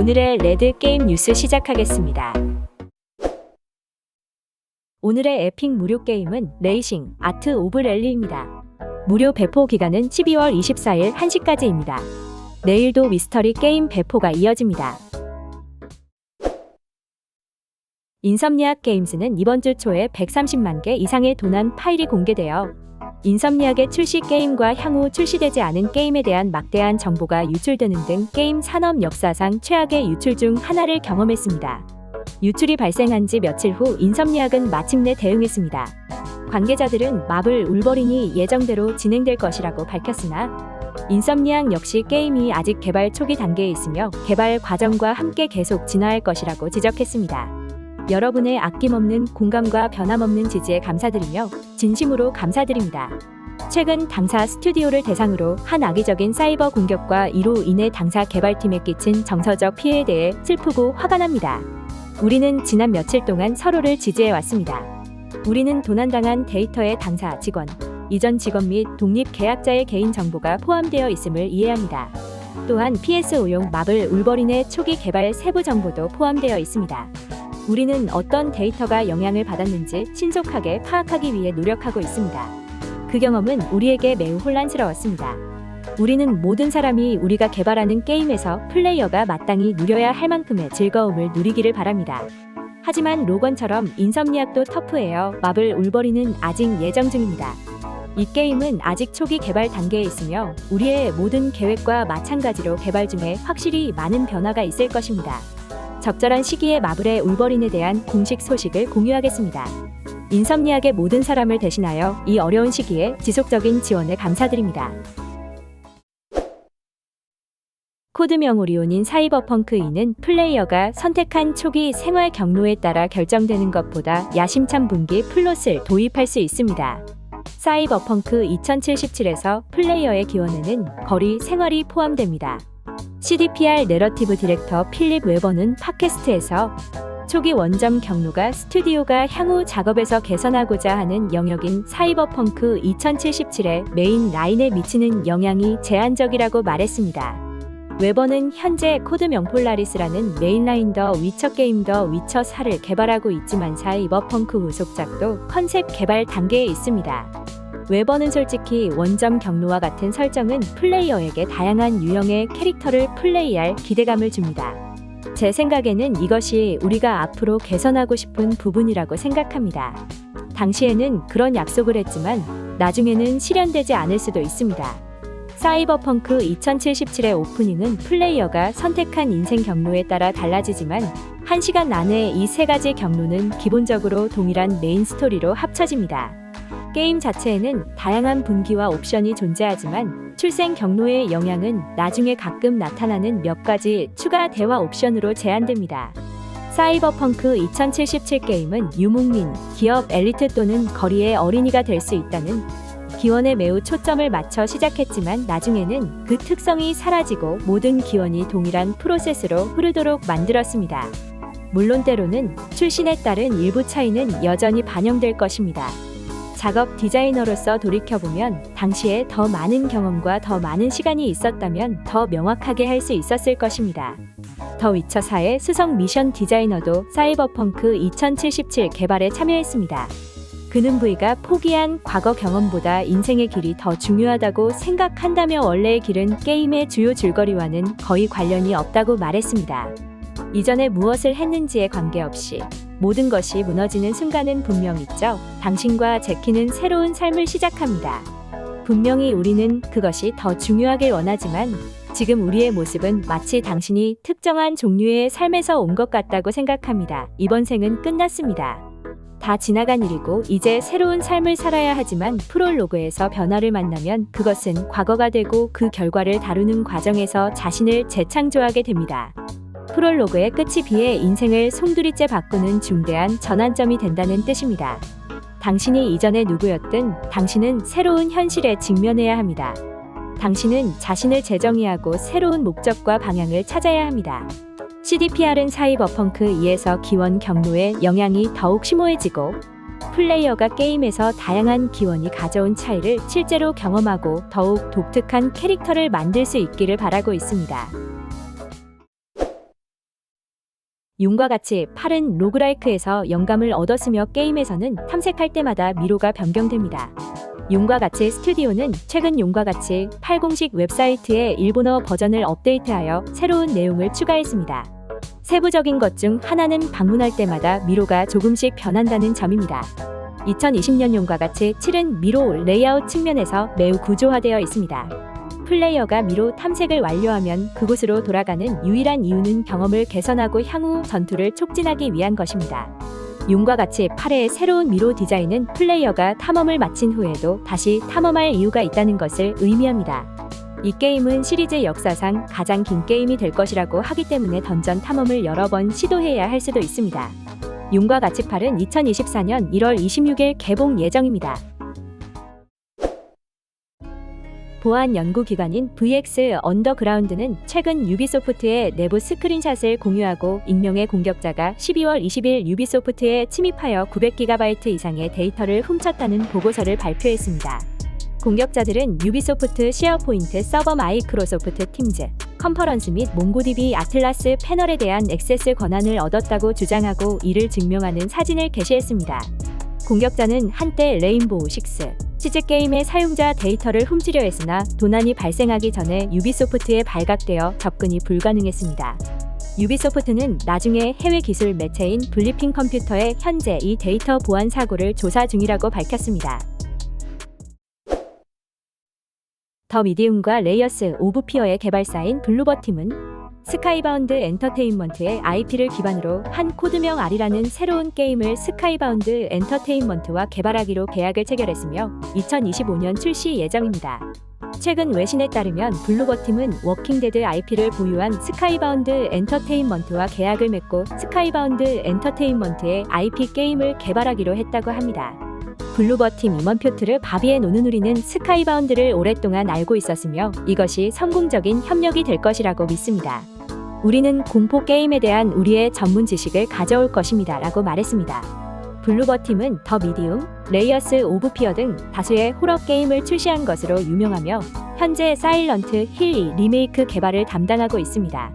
오늘의 레드 게임 뉴스 시작하겠습니다. 오늘의 에픽 무료 게임은 레이싱 아트 오브 랠리입니다. 무료 배포 기간은 12월 24일 1시까지입니다. 내일도 미스터리 게임 배포가 이어집니다. 인섬니악 게임즈는 이번 주 초에 130만 개 이상의 도난 파일이 공개되어 인섬니악의 출시 게임과 향후 출시되지 않은 게임에 대한 막대한 정보가 유출되는 등 게임 산업 역사상 최악의 유출 중 하나를 경험했습니다. 유출이 발생한 지 며칠 후 인섬니악은 마침내 대응했습니다. 관계자들은 마블 울버린이 예정대로 진행될 것이라고 밝혔으나 인썸니악 역시 게임이 아직 개발 초기 단계에 있으며 개발 과정과 함께 계속 진화할 것이라고 지적했습니다. 여러분의 아낌없는 공감과 변함없는 지지에 감사드리며 진심으로 감사드립니다. 최근 당사 스튜디오를 대상으로 한 악의적인 사이버 공격과 이로 인해 당사 개발팀에 끼친 정서적 피해에 대해 슬프고 화가 납니다. 우리는 지난 며칠 동안 서로를 지지해 왔습니다. 우리는 도난당한 데이터의 당사 직원, 이전 직원 및 독립 계약자의 개인 정보가 포함되어 있음을 이해합니다. 또한 PS5용 마블 울버린의 초기 개발 세부 정보도 포함되어 있습니다. 우리는 어떤 데이터가 영향을 받았는지 신속하게 파악하기 위해 노력하고 있습니다. 그 경험은 우리에게 매우 혼란스러웠습니다. 우리는 모든 사람이 우리가 개발하는 게임에서 플레이어가 마땅히 누려야 할 만큼의 즐거움을 누리기를 바랍니다. 하지만 로건처럼 인섬니악도 터프해요. 마블 울버린은 아직 예정 중입니다. 이 게임은 아직 초기 개발 단계에 있으며 우리의 모든 계획과 마찬가지로 개발 중에 확실히 많은 변화가 있을 것입니다. 적절한 시기에 마블의 울버린에 대한 공식 소식을 공유하겠습니다. 인섬니악의 모든 사람을 대신하여 이 어려운 시기에 지속적인 지원을 감사드립니다. 코드명 오리온인 사이버펑크 2는 플레이어가 선택한 초기 생활 경로에 따라 결정되는 것보다 야심찬 분기 플롯을 도입할 수 있습니다. 사이버펑크 2077에서 플레이어의 기원에는 거리 생활이 포함됩니다. CDPR 내러티브 디렉터 필립 웨버는 팟캐스트에서 초기 원점 경로가 스튜디오가 향후 작업에서 개선하고자 하는 영역인 사이버펑크 2077의 메인 라인에 미치는 영향이 제한적이라고 말했습니다. 웨버는 현재 코드명 폴라리스라는 메인라인 더 위쳐 게임 더 위쳐 4를 개발하고 있지만 사이버펑크 후속작도 컨셉 개발 단계에 있습니다. 웨버는 솔직히 원점 경로와 같은 설정은 플레이어에게 다양한 유형의 캐릭터를 플레이할 기대감을 줍니다. 제 생각에는 이것이 우리가 앞으로 개선하고 싶은 부분이라고 생각합니다. 당시에는 그런 약속을 했지만 나중에는 실현되지 않을 수도 있습니다. 사이버펑크 2077의 오프닝은 플레이어가 선택한 인생 경로에 따라 달라지지만 1시간 안에 이 세 가지 경로는 기본적으로 동일한 메인 스토리로 합쳐집니다. 게임 자체에는 다양한 분기와 옵션이 존재하지만 출생 경로의 영향은 나중에 가끔 나타나는 몇 가지 추가 대화 옵션으로 제한됩니다. 사이버펑크 2077 게임은 유목민, 기업 엘리트 또는 거리의 어린이가 될 수 있다는 기원에 매우 초점을 맞춰 시작했지만 나중에는 그 특성이 사라지고 모든 기원이 동일한 프로세스로 흐르도록 만들었습니다. 물론 때로는 출신에 따른 일부 차이는 여전히 반영될 것입니다. 작업 디자이너로서 돌이켜보면 당시에 더 많은 경험과 더 많은 시간이 있었다면 더 명확하게 할 수 있었을 것입니다. 더 위쳐4의 수성 미션 디자이너도 사이버펑크 2077 개발에 참여했습니다. 그는 V가 포기한 과거 경험보다 인생의 길이 더 중요하다고 생각한다며 원래의 길은 게임의 주요 줄거리와는 거의 관련이 없다고 말했습니다. 이전에 무엇을 했는지에 관계없이 모든 것이 무너지는 순간은 분명 있죠. 당신과 제키는 새로운 삶을 시작합니다. 분명히 우리는 그것이 더 중요하길 원하지만 지금 우리의 모습은 마치 당신이 특정한 종류의 삶에서 온 것 같다고 생각합니다. 이번 생은 끝났습니다. 다 지나간 일이고 이제 새로운 삶을 살아야 하지만 프롤로그에서 변화를 만나면 그것은 과거가 되고 그 결과를 다루는 과정에서 자신을 재창조하게 됩니다. 프롤로그의 끝이 비해 인생을 송두리째 바꾸는 중대한 전환점이 된다는 뜻입니다. 당신이 이전에 누구였든 당신은 새로운 현실에 직면해야 합니다. 당신은 자신을 재정의하고 새로운 목적과 방향을 찾아야 합니다. CDPR은 사이버 펑크 2에서 기원 경로의 영향이 더욱 심오해지고 플레이어가 게임에서 다양한 기원이 가져온 차이를 실제로 경험하고 더욱 독특한 캐릭터를 만들 수 있기를 바라고 있습니다. 용과 같이 팔은 로그라이크에서 영감을 얻었으며 게임에서는 탐색할 때마다 미로가 변경됩니다. 용과 같이 스튜디오는 최근 용과 같이 8 공식 웹사이트에 일본어 버전을 업데이트하여 새로운 내용을 추가했습니다. 세부적인 것 중 하나는 방문할 때마다 미로가 조금씩 변한다는 점입니다. 2020년 용과 같이 7은 미로 레이아웃 측면에서 매우 구조화되어 있습니다. 플레이어가 미로 탐색을 완료하면 그곳으로 돌아가는 유일한 이유는 경험을 개선하고 향후 전투를 촉진하기 위한 것입니다. 용과 같이 8의 새로운 미로 디자인은 플레이어가 탐험을 마친 후에도 다시 탐험할 이유가 있다는 것을 의미합니다. 이 게임은 시리즈 역사상 가장 긴 게임이 될 것이라고 하기 때문에 던전 탐험을 여러 번 시도해야 할 수도 있습니다. 용과 같이 8은 2024년 1월 26일 개봉 예정입니다. 보안 연구기관인 VX 언더그라운드는 최근 유비소프트의 내부 스크린샷을 공유하고 익명의 공격자가 12월 20일 유비소프트에 침입하여 900GB 이상의 데이터를 훔쳤다는 보고서를 발표했습니다. 공격자들은 유비소프트 쉐어포인트 서버 마이크로소프트 팀즈, 컨퍼런스 및 몽고DB 아틀라스 패널에 대한 액세스 권한을 얻었다고 주장하고 이를 증명하는 사진을 게시했습니다. 공격자는 한때 레인보우 6, 시즈 게임의 사용자 데이터를 훔치려 했으나 도난이 발생하기 전에 유비소프트에 발각되어 접근이 불가능했습니다. 유비소프트는 나중에 해외 기술 매체인 블리핑 컴퓨터에 현재 이 데이터 보안 사고를 조사 중이라고 밝혔습니다. 더 미디움과 레이어스 오브 피어의 개발사인 블루버 팀은 스카이바운드 엔터테인먼트의 IP를 기반으로 한 코드명 R이라는 새로운 게임을 스카이바운드 엔터테인먼트와 개발하기로 계약을 체결했으며 2025년 출시 예정입니다. 최근 외신에 따르면 블루버 팀은 워킹데드 IP를 보유한 스카이바운드 엔터테인먼트와 계약을 맺고 스카이바운드 엔터테인먼트의 IP 게임을 개발하기로 했다고 합니다. 블루버팀 임원 표트를 바비에 노는 우리는 스카이바운드를 오랫동안 알고 있었으며 이것이 성공적인 협력이 될 것이라고 믿습니다. 우리는 공포 게임에 대한 우리의 전문 지식을 가져올 것입니다. 라고 말했습니다. 블루버팀은 더 미디움, 레이어스 오브 피어 등 다수의 호러 게임을 출시한 것으로 유명하며 현재 사일런트 힐 리메이크 개발을 담당하고 있습니다.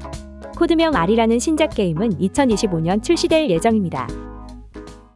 코드명 R이라는 신작 게임은 2025년 출시될 예정입니다.